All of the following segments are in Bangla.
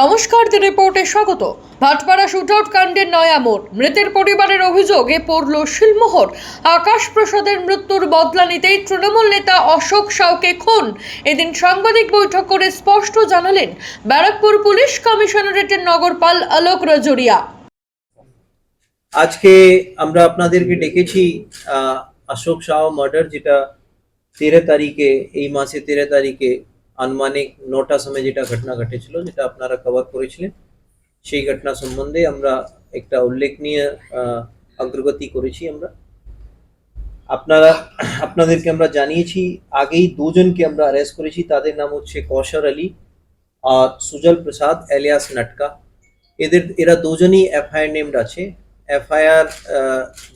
নমস্কার দি রিপোর্টে স্বাগত। ভাটপাড়া শুটআউট কাণ্ডের নয়া মোড়। মৃতের পরিবারের অভিযোগে পড়ল শিলমোহর। আকাশ প্রসাদের মৃত্যুর বদলা নিতেই তৃণমূল নেতা অশোক সাউকে খুন। এদিন সাংবাদিক বৈঠক করে স্পষ্ট জানালেন, ব্যারাকপুর পুলিশ কমিশনারেটের নগরপাল আলোক রাজুরিয়া। আজকে আমরা আপনাদেরকে ডেকেছি অশোক শাহ মার্ডার যেটা তেরো তারিখে, এই মাসে তেরো তারিখে আনুমানিক নটা সময় যেটা ঘটনা ঘটেছিল, যেটা আপনারা কভার করেছিলেন, সেই ঘটনা সম্বন্ধে আমরা একটা উল্লেখনীয় অগ্রগতি করেছি আমরা। আপনারা, আপনাদেরকে আমরা জানিয়েছি, আগেই দুজনকে আমরা অ্যারেস্ট করেছি, তাদের নাম হচ্ছে কৌশর আলী আর সুজল প্রসাদ এলিয়াস নাটকা। এদের, এরা দুজনই এফআইআর নেমড আছে। এফআইআর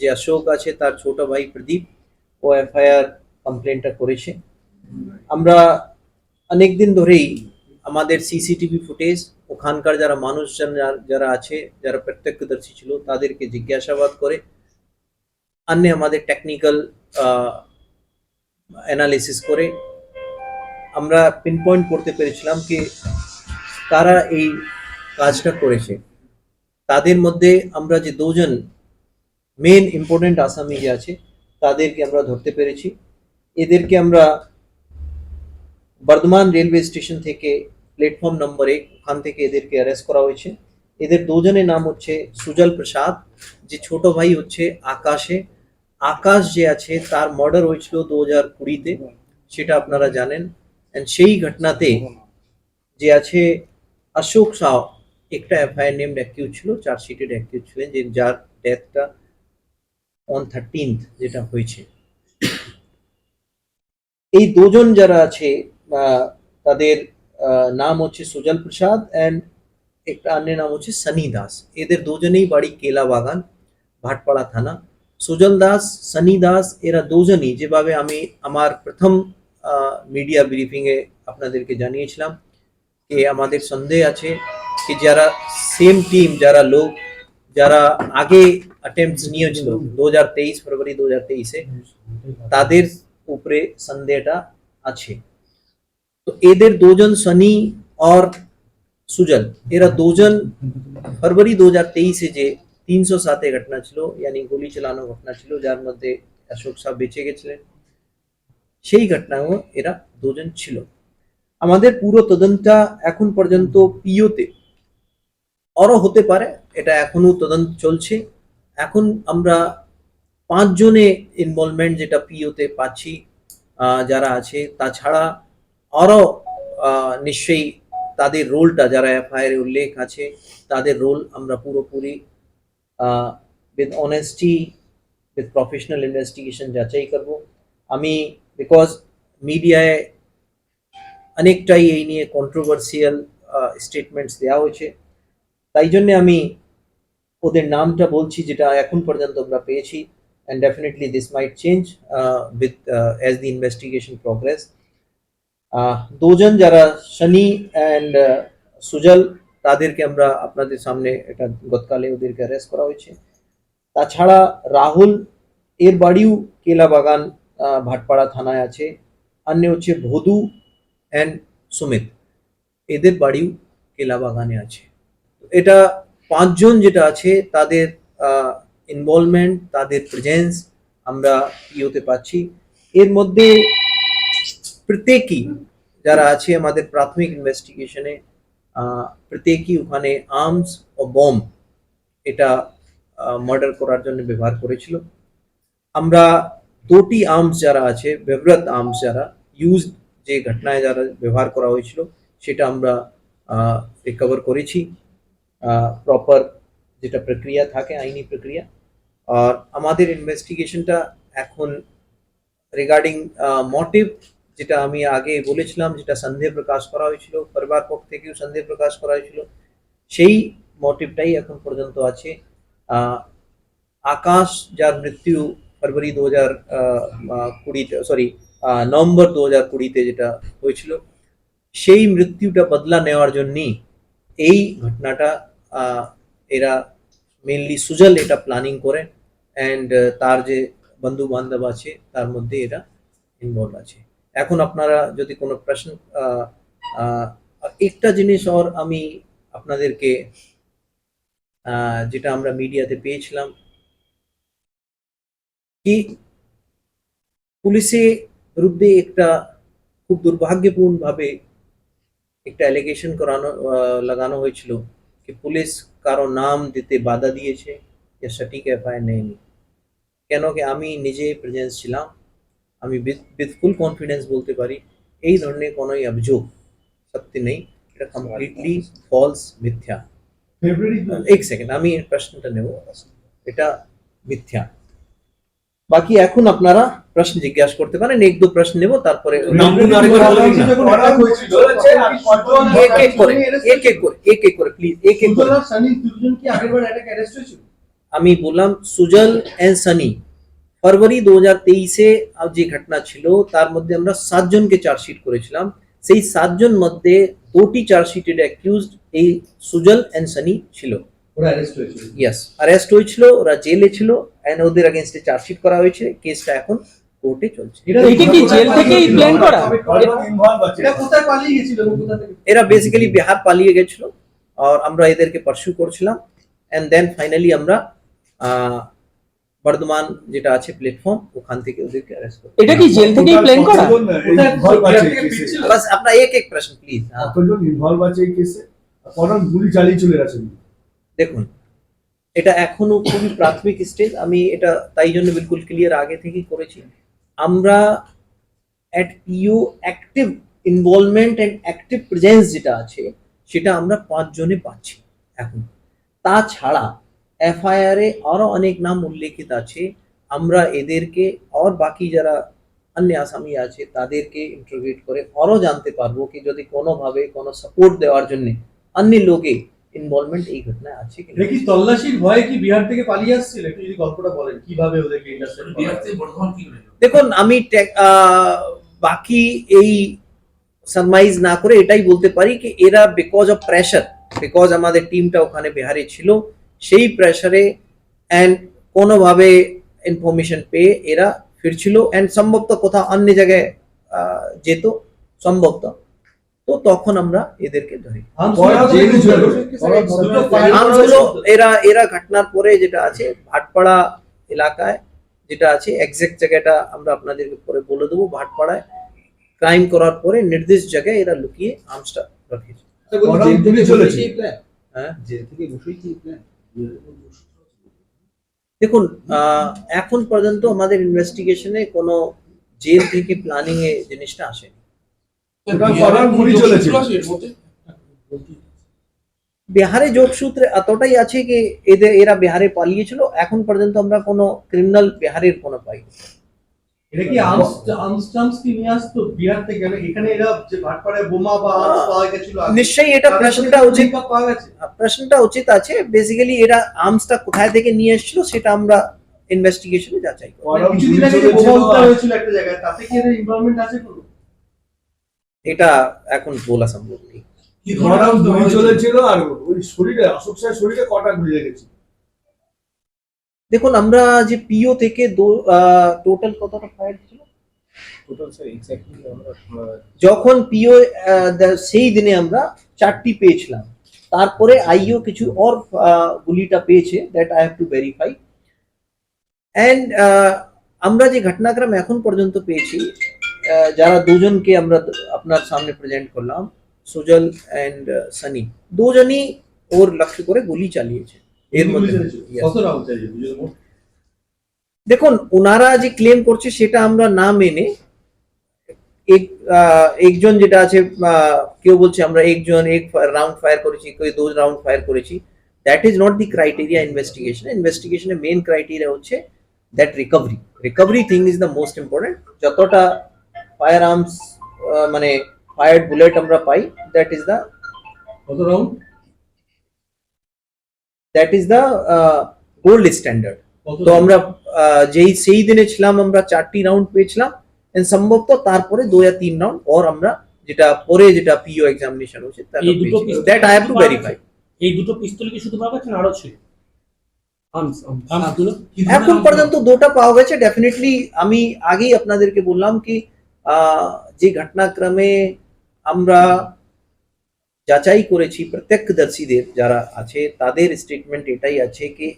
যে অশোক আছে, তার ছোট ভাই প্রদীপ, ও এফআইআর কমপ্লেনটা করেছে। আমরা অনেক দিন ধরেই আমাদের সিসিটিভি ফুটেজ, ওখানকার যারা মানুষজন যারা- আছে, যারা প্রত্যক্ষদর্শী ছিল, তাদেরকে জিজ্ঞাসাবাদ করে অন্য আমাদের টেকনিক্যাল অ্যানালিসিস করে। আমরা পিন পয়েন্ট করতে পেরেছিলাম কি তারা এই কাজটা করেছে। তাদের মধ্যে আমরা যে দুজন মেন ইম্পর্টেন্ট আসামি যে আছে, তাদেরকে আমরা ধরতে পেরেছি। এদেরকে আমরা বর্ধমান রেলওয়ে স্টেশন থেকে প্ল্যাটফর্ম নম্বর এক, ওখান থেকে এদেরকে অ্যারেস্ট করা হয়েছে। এদের দুজনের নাম হচ্ছে সুজল প্রসাদ, যে ছোট ভাই হচ্ছে আকাশে। আকাশ যে আছে, তার মার্ডার হয়েছিল দু হাজার কুড়িতে, সেটা আপনারা জানেন। অ্যান্ড সেই ঘটনাতে যে আছে, অশোক সাহ, একটা এফআইআর নেম অ্যাকিউজ ছিল চার্জশিটেড অ্যাকিউজ ছিলেন, যে যার ডেথটা অন থার্টিন্থ যেটা হয়েছে। এই দুজন যারা আছে তাদের আহ, নাম হচ্ছে সুজল প্রসাদ অ্যান্ড একটা অন্য নাম হচ্ছে সানি দাস। এদের দুজনেই বাড়ি কেলা বাগান ভাটপাড়া থানা। সুজল দাস সানি দাস এরা দুজনই যেভাবে আমি আমার প্রথম মিডিয়া ব্রিফিংয়ে আপনাদেরকে জানিয়েছিলাম যে আমাদের সন্দেহ আছে কি যারা সেম টিম যারা লোক যারা আগে অ্যাটেম্পটস নিয়েছিল দু হাজার তেইশ ফেব্রুয়ারি দু হাজার তেইশে তাদের উপরে সন্দেহটা আছে। তো এদের দুজন সনি और সুজল এরা দুজন ফেব্রুয়ারি দু হাজার তেইশে যে তিনশো সাতে ঘটনা ছিল, ইয়ানি গুলি চালানো ঘটনা ছিল, যার মধ্যে অশোক সাহ বেঁচে গেছিলেন। সেই ঘটনাও এরা দুজন ছিল। আমাদের পুরো তদন্তটা এখন পর্যন্ত পিওতে। আরও হতে পারে, এটা এখনও তদন্ত চলছে। এখন আমরা পাঁচজনে ইনভলভমেন্ট যেটা পিওতে পাচ্ছি যারা আছে, তাছাড়া আরও নিশ্চয়ই তাদের রোলটা, যারা এফআইআর উল্লেখ আছে, তাদের রোল আমরা পুরোপুরি with honesty with professional investigation যাচাই করব। আমি বিকজ মিডিয়ায় অনেকটাই এই নিয়ে কন্ট্রোভার্সিয়াল স্টেটমেন্টস দেওয়া হয়েছে। তাই জন্যে আমি ওদের নামটা বলছি, যেটা এখন পর্যন্ত আমরা পেয়েছি and definitely this might change with as the investigation progress দুজন যারা শনি অ্যান্ড সুজল, তাদেরকে আমরা আপনাদের সামনে এটা গতকালে ওদেরকে অ্যারেস্ট করা হয়েছে। তাছাড়া রাহুল, এর বাড়িও কেলা বাগান ভাটপাড়া থানায় আছে। অন্য হচ্ছে ভদু অ্যান্ড সুমিত। এদের বাড়িও কেলা বাগানে আছে। এটা পাঁচজন যেটা আছে, তাদের ইনভলভমেন্ট তাদের প্রেজেন্স আমরা ইয়েতে পাচ্ছি। এর মধ্যে প্রত্যেকই যারা আছে আমাদের প্রাথমিক ইনভেস্টিগেশনে প্রত্যেকই ওখানে আর্মস ও বম এটা মার্ডার করার জন্য ব্যবহার করেছিল। আমরা দুটি আর্মস যারা আছে, ব্যবহৃত আর্মস যারা ইউজ যে ঘটনায় যারা ব্যবহার করা হয়েছিল, সেটা আমরা রিকভার করেছি। প্রপার যেটা প্রক্রিয়া থাকে, আইনি প্রক্রিয়া। আর আমাদের ইনভেস্টিগেশনটা এখন রিগার্ডিং মোটিভ যেটা আমি আগে বলেছিলাম, যেটা সন্দেহ প্রকাশ করা হয়েছিল, পরিবার পক্ষ থেকেও সন্দেহ প্রকাশ করা হয়েছিল, সেই মোটিভটাই এখন পর্যন্ত আছে। আকাশ যার মৃত্যু ফেব্রুয়ারি দু হাজার কুড়িতে সরি নভেম্বর দু হাজার কুড়িতে যেটা হয়েছিল, সেই মৃত্যুটা বদলা নেওয়ার জন্যই এই ঘটনাটা এরা মেনলি সুজল এটা প্ল্যানিং করে অ্যান্ড তার যে বন্ধু বান্ধব আছে, তার মধ্যে এরা ইনভলভ আছে। এখন আপনারা যদি কোনো প্রশ্ন একটা জিনিস ওর আমি আপনাদেরকে যেটা আমরা মিডিয়াতে পেয়েছিলাম, কি পুলিশের বিরুদ্ধে একটা খুব দুর্ভাগ্যপূর্ণ ভাবে একটা অ্যালিগেশন করানো লাগানো হয়েছিল কি পুলিশ কারও নাম দিতে বাধা দিয়েছে সঠিক এফআইআর নেয়নি। কেন কি আমি নিজে প্রেজেন্স ছিলাম আমি উইথ ফুল কনফিডেন্স বলতে পারি এই ধরনের কোনোই অভিযোগ সত্যি নেই। এটা কমপ্লিটলি ফলস মিথ্যা। এক সেকেন্ড আমি প্রশ্নটা নেব। এটা মিথ্যা। বাকি এখন আপনারা প্রশ্ন জিজ্ঞাসা করতে পারেন এক দু প্রশ্ন নেব তারপরে এক এক করে এক এক এক এক প্লিজ এক এক আমি বললাম সুজল এন্ড সানি ফরওয়ারি দু হাজার তেইশে যে ঘটনা ছিল তার মধ্যে আমরা সাতজনকে চার্জশিট করেছিলাম। সেই সাতজন মধ্যে দুটি চার্জশিটেড অ্যাকিউজড এই সুজল এন্ড সানি ছিল। ওরা অ্যারেস্ট হয়েছিল। ইয়াস অ্যারেস্ট হয়েছিল ওরা জেলে ছিল এন্ড ওদের এগেনস্টে চার্জশিট করা হয়েছে। কেসটা এখন কোর্টে চলছে। এইটা কি জেল থেকেই প্ল্যান করা? এটা কোথায় পালিয়ে গেছিল? কোথা থেকে? এরা বেসিক্যালি বিহার পালিয়ে গেছিল আর আমরা এদেরকে পারসু করছিলাম। এন্ড দেন ফাইনালি আমরা আহ, বর্ধমান যেটা আছে প্ল্যাটফর্ম ওখান থেকে ওদেরকে অ্যারেস্ট করি এটা কি জেল থেকেই প্ল্যান করা? বাস আপনার এক এক প্রশ্ন প্লিজ কতজন ইনভলভ আছে এই কেসে কজন গুলি চালিয়ে চলে গেছে? দেখুন এটা এখনও খুবই প্রাথমিক স্টেজ আমি এটা তাই জন্য বিলকুল ক্লিয়ার আগে থেকেই করেছি। আমরা at PO active involvement and active presence যেটা আছে সেটা আমরা পাঁচজনে পাচ্ছি এখন। তাছাড়া এফআইআর এ আরও অনেক নাম উল্লেখিত আছে। আমরা এদেরকে আর বাকি যারা অন্য আসামি আছে তাদেরকে ইন্টারভিউ করে আরও জানতে পারব কি যদি কোনোভাবে কোনো সাপোর্ট দেওয়ার জন্য অন্য লোকে ইনভলভমেন্ট এই ঘটনায় আছে কি তল্লাশির ভয়ে কি বিহার থেকে পালিয়ে আসছিল? একটু যদি গল্পটা বলেন কীভাবে ওদেরকে ইন্টারসেপ্ট বিহার থেকে বর্ধমান কি দেখুন আমি বাকি এই সারমাইজ না করে এটাই বলতে পারি কি এরা বিকজ অফ প্রেশার বিকজ আমাদের টিমটা ওখানে বিহারে ছিল সেই প্রেশারে অ্যান্ড কোনোভাবে ইনফরমেশন পেয়ে এরা ফিরছিল অ্যান্ড সম্ভবত কোথাও অন্য জায়গায় আহ, যেত সম্ভবত। তো তখন আমরা এদেরকে ধরি। এরা এরা ঘটনার পরে যেটা আছে ভাটপাড়া এলাকায় যেটা আছে এক্সাক্ট জায়গাটা আমরা আপনাদেরকে পরে বলে দেবো। ভাটপাড়ায় ক্রাইম করার পরে নির্দিষ্ট জায়গায় এরা লুকিয়ে আর্মসটা রেখেছে গুলি চলেছে। হ্যাঁ? দেখুন আহ, এখন পর্যন্ত আমাদের ইনভেস্টিগেশনে কোন জেল থেকে প্ল্যানিং এ জিনিসটা আসেনি? বিহারে যোগসূত্রে এতটাই আছে কি এদের এরা বিহারে পালিয়েছিল এখন পর্যন্ত আমরা কোনো ক্রিমিনাল বিহারের কোনো পাই এটা কি আর্মস আর্মস টার্মস কি নিয়ে আসতো? বিহার থেকে মানে এখানে এরা যে ভাটপাড়ায় বোমা বা আর্মস পাওয়া গেছিল নিশ্চয়ই এটা প্রশ্নটা উচিত। পাওয়া গেছে। প্রশ্নটা উচিত আছে। বেসিক্যালি এরা আর্মসটা কোথায় থেকে নিয়ে এসেছিল সেটা আমরা ইনভেস্টিগেশনে যাচাই করব। মানে কিছুদিন আগে বোমা উদ্ধার হয়েছিল। একটা জায়গায় তাতে কি এদের ইনভলভমেন্ট আছে কোনো? এটা এখন বলা সম্ভব নেই। কি চলেছিল আর ওই শরীরে অশোক স্যার শরীরে কটা গুলি লেগেছে দেখুন আমরা যে পিও থেকে টোটাল কতটা ফায়ার ছিল যখন পিও সেই দিনে আমরা চারটি পেয়েছিলাম। তারপরে আইও কিছু আহ, গুলিটা পেয়েছে that I have to verify and আমরা যে ঘটনাক্রম এখন পর্যন্ত পেয়েছি যারা দুজনকে আমরা আপনার সামনে প্রেজেন্ট করলাম সুজল অ্যান্ড সানি। দুজনই ওর লক্ষ্য করে গুলি চালিয়েছে। এর মধ্যে কত রাউন্ড চাইছে দেখুন ওনারা যে ক্লেম করছে সেটা আমরা না মেনে একজন যেটা আছে কেউ বলছে আমরা একজন এক রাউন্ড ফায়ার করেছি কেউ দু রাউন্ড ফায়ার করেছি that is not the criteria investigation ইনভেস্টিগেশনের main criteria হচ্ছে that recovery recovery thing is the most important যতটা ফায়ার আর্মস মানে ফায়ার বুলেট আমরা পাই দ্যাট ইজ দ্য কত round that is the gold standard তো আমরা যেই সেই দিনে ছিলাম আমরা চারটি রাউন্ড পেয়েছিলাম সম্ভবত তারপরে দু या তিন রাউন্ড ওর আমরা যেটা পরে যেটা পিও এক্সামিনেশন হচ্ছে that I have to verify এই দুটো পিস্তল কি শুধু পাওয়া গেছে না আরও ছিল? এখন পর্যন্ত দুটো পাওয়া গেছে। ডেফিনেটলি আমি আগেই আপনাদেরকে বললাম কি আহ, যে ঘটনাক্রমে আমরা যাচাই করেছি প্রত্যক্ষদর্শীদের যারা আছে তাদের স্টেটমেন্ট এটাই আছে কি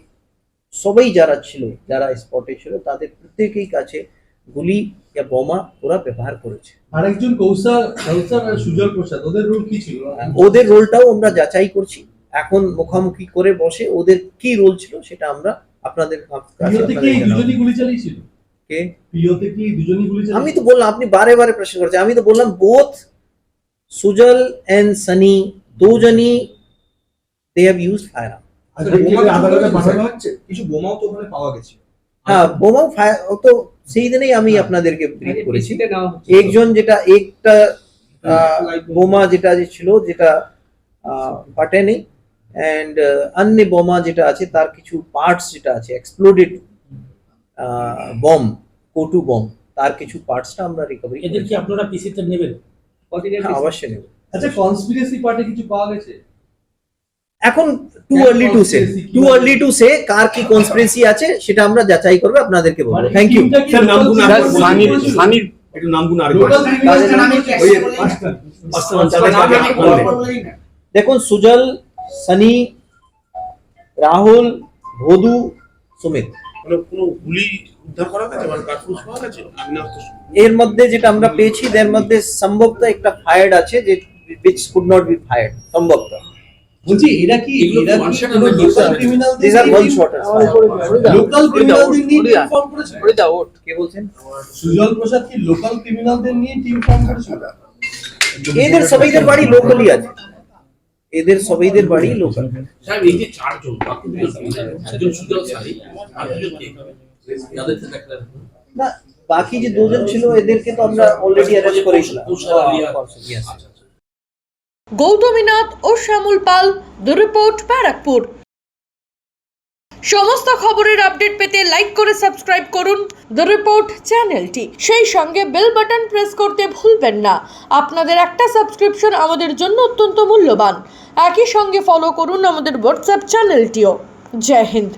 সবাই যারা ছিল যারা স্পটে ছিল তাদের প্রত্যেকেই কাছে গুলি বা বোমা ওরা ব্যবহার করেছে। আরেকজন কৌশল কৌশল আর সুজল প্রসাদ ওদের রোল কি ছিল? ওদের রোলটাও আমরা যাচাই করছি। এখন মুখামুখি করে বসে ওদের কি রোল ছিল সেটা আমরা আপনাদের কাছে কি দুজনই গুলি চালিয়েছিল? কে? প্রিয়তে কি দুজনই গুলি আমি তো বললাম আপনি বারে বারে প্রশ্ন করছেন আমি তো বললাম বোথ সুজল এন্ড সানি দুজনই দে হ্যাভ ইউজ ফায়ার আজকে কি আদালতে পাঠানো হচ্ছে? কিছু বোমাও তো ওখানে পাওয়া গেছে। হ্যাঁ বোমা ফায়ার তো সেই দিনেই আমি আপনাদেরকে ব্রিফ করেছি। নেওয়া হচ্ছে। একজন যেটা একটা আহ, বোমা। যেটা যে ছিল যেটা আহ, ফাটেনি। অ্যান্ড অন্য বোমা যেটা আছে তার কিছু পার্টস যেটা আছে এক্সপ্লোডেড বম কোটু বম তার কিছু পার্টসটা আমরা রিকভারি এদের কি আপনারা পিসিতে নেবেন? হ্যাঁ? অবশ্যই নেব। আচ্ছা কনস্পিরেসি পার্টে কিছু পাওয়া গেছে? এখন too early to say too early to say কার কি কনস্পিরেসি আছে সেটা আমরা যাচাই করবে আপনাদেরকে বলব। মানে থ্যাংক ইউ স্যার, local আরেকবার বলুন। সানির সানির একটু তাদের কাছে বললেন। দেখুন সুজল সানি রাহুল ভদু সুমিত। মানে কোনো গুলি মানে এর মধ্যে যেটা আমরা পেয়েছি এর মধ্যে সম্ভবত একটা ফায়ার্ড আছে যে which could not be fired সম্ভবত। বলছি এরা কি এরা কি local criminal one shot local ক্রিমিনালদের নিয়ে টিম ফর্ম করেছে কে বলছেন? সুজল প্রসাদ কি লোকাল ক্রিমিনালদের নিয়ে টিম ফর্ম করেছিল এদের সবাইদের বাড়ি লোকালি আছে। এদের সবাইদের বাড়ি লোকাল সাহেব এই যে চারজন বাকি দুজন সুজল সারি আর দুজন কে? না বাকি যে দুজন ছিল এদেরকে তো আমরা অলরেডি অ্যারেস্ট করেছিলাম গৌতমীনাথ ও শ্যামল পাল দ্য রিপোর্ট ব্যারাকপুর। সমস্ত খবরের আপডেট পেতে লাইক করে সাবস্ক্রাইব করুন দ্য রিপোর্ট চ্যানেলটি সেই সঙ্গে বেল বাটন প্রেস করতে ভুলবেন না। আপনাদের একটা সাবস্ক্রিপশন আমাদের জন্য অত্যন্ত মূল্যবান। একই সঙ্গে ফলো করুন আমাদের হোয়াটসঅ্যাপ চ্যানেলটিও জয় হিন্দ।